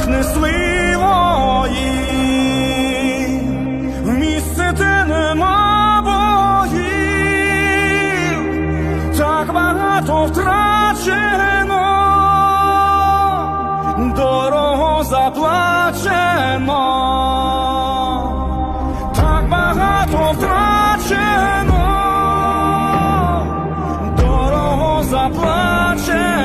пахне сливої, в місце де нема боїв, так багато втрачено, дорого заплачено, так багато втрачено, дорого заплачено.